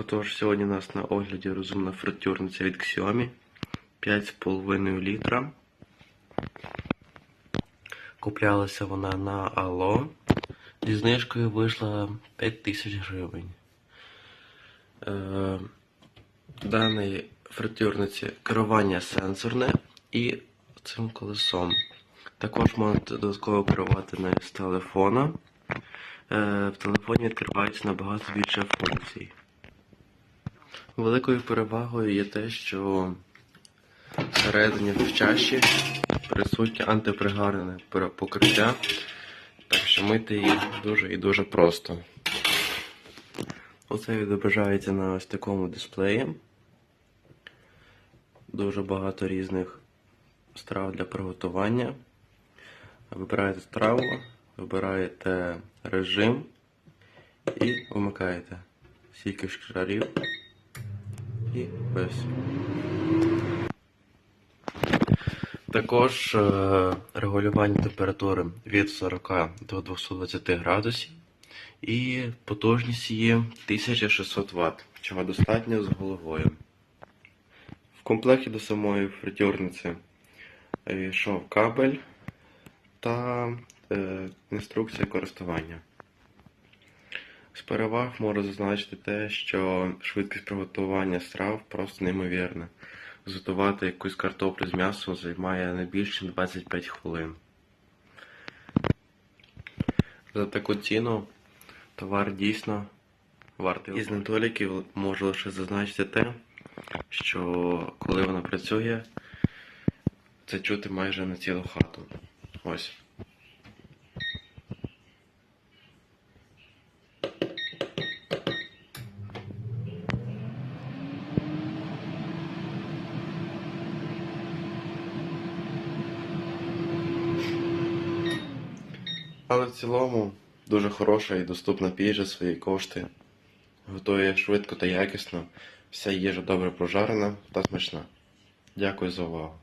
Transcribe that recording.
Отож, сьогодні у нас на огляді розумна фритюрниця від Xiaomi 5,5 літра. Куплялася вона на Ало. Зі знижкою вийшла 5000 гривень. Е, даній фритюрниці керування сенсорне і цим колесом. Також можна додатково керувати навіть з телефона. Е, в телефоні відкривається набагато більше функцій. Великою перевагою є те, що всередині в чаші присутнє антипригарне покриття, так що мити її дуже і дуже просто. Оце відображається на ось такому дисплеї. Дуже багато різних страв для приготування. Вибираєте страву, вибираєте режим і вмикаєте стільки шарів і ось. Також е, регулювання температури від 40 до 220 градусів і потужність її 1600 Вт, чого достатньо з головою. В комплекті до самої фритюрниці йшов кабель та е, інструкція користування. З переваг можу зазначити те, що швидкість приготування страв просто неймовірна. Зготувати якусь картоплю з м'ясом займає не більше ніж 25 хвилин. За таку ціну товар дійсно вартий. Із недоліків можу лише зазначити те, що коли вона працює, це чути майже на цілу хату. Ось. Але в цілому дуже хороша і доступна піжа, свої кошти. Готує швидко та якісно. Вся їжа добре прожарена та смачна. Дякую за увагу.